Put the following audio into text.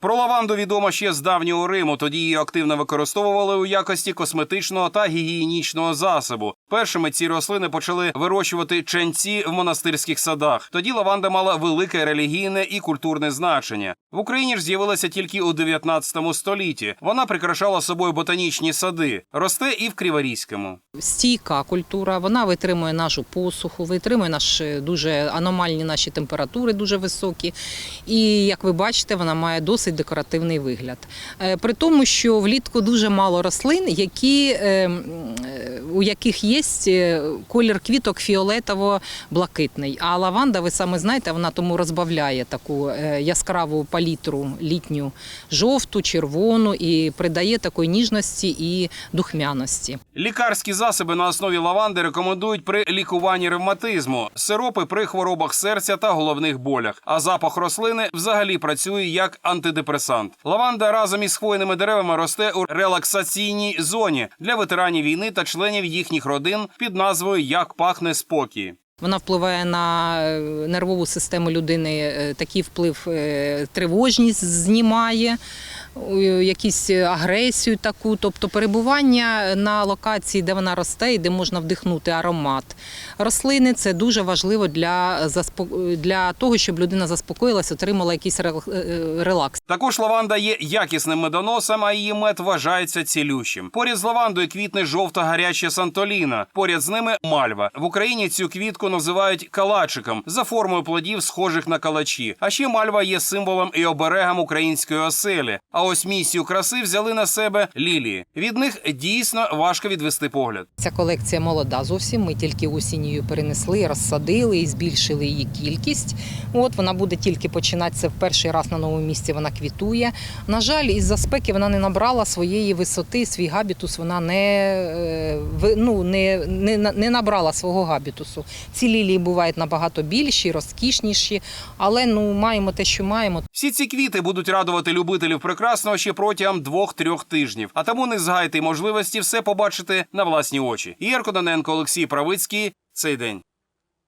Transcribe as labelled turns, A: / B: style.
A: Про лаванду відомо ще з давнього Риму. Тоді її активно використовували у якості косметичного та гігієнічного засобу. Першими ці рослини почали вирощувати ченці в монастирських садах. Тоді лаванда мала велике релігійне і культурне значення. В Україні ж з'явилася тільки у 19 столітті. Вона прикрашала собою ботанічні сади, росте і в Криворізькому.
B: стійка культура, вона витримує нашу посуху, витримує наші дуже аномальні наші температури, дуже високі. І як ви бачите, вона має досить декоративний вигляд. Е, При тому, що влітку дуже мало рослин, які, е, е, у яких є е, колір квіток фіолетово-блакитний. А лаванда, ви саме знаєте, вона тому розбавляє таку е, яскраву палітру літню, жовту, червону і придає такої ніжності і духмяності.
A: Лікарські засоби на основі лаванди рекомендують при лікуванні ревматизму, сиропи при хворобах серця та головних болях. А запах рослини взагалі працює як антидепресант. Лаванда разом із хвойними деревами росте у релаксаційній зоні для ветеранів війни та членів їхніх родин під назвою Як пахне спокій.
B: Вона впливає на е, нервову систему людини, е, такий вплив е, тривожність знімає, якісь агресію таку, тобто перебування на локації, де вона росте і де можна вдихнути аромат. Рослини це дуже важливо для, для того, щоб людина заспокоїлась, отримала якийсь е, релакс.
A: Також лаванда є якісним медоносом, а її мед вважається цілющим. Поряд з лавандою квітне жовта гаряча сантоліна. Поряд з ними мальва. В Україні цю квітку називають калачиком за формою плодів, схожих на калачі. А ще мальва є символом і оберегом української оселі. А ось місію краси взяли на себе лілії. Від них дійсно важко відвести погляд.
B: Ця колекція молода зовсім. Ми тільки осінню її перенесли, розсадили і збільшили її кількість. От вона буде тільки починатися в перший раз на новому місці. Вона квітує. На жаль, із-за спеки вона не набрала своєї висоти, свій габітус. Вона не, е, ну, не, не, не набрала свого габітусу. Ці лілії бувають набагато більші, розкішніші, але ну маємо те, що маємо.
A: Всі ці квіти будуть радувати любителів прекрасного ще протягом двох-трьох тижнів. А тому не згайте можливості все побачити на власні очі. Ігор Кононенко, Олексій Правицький. Цей день.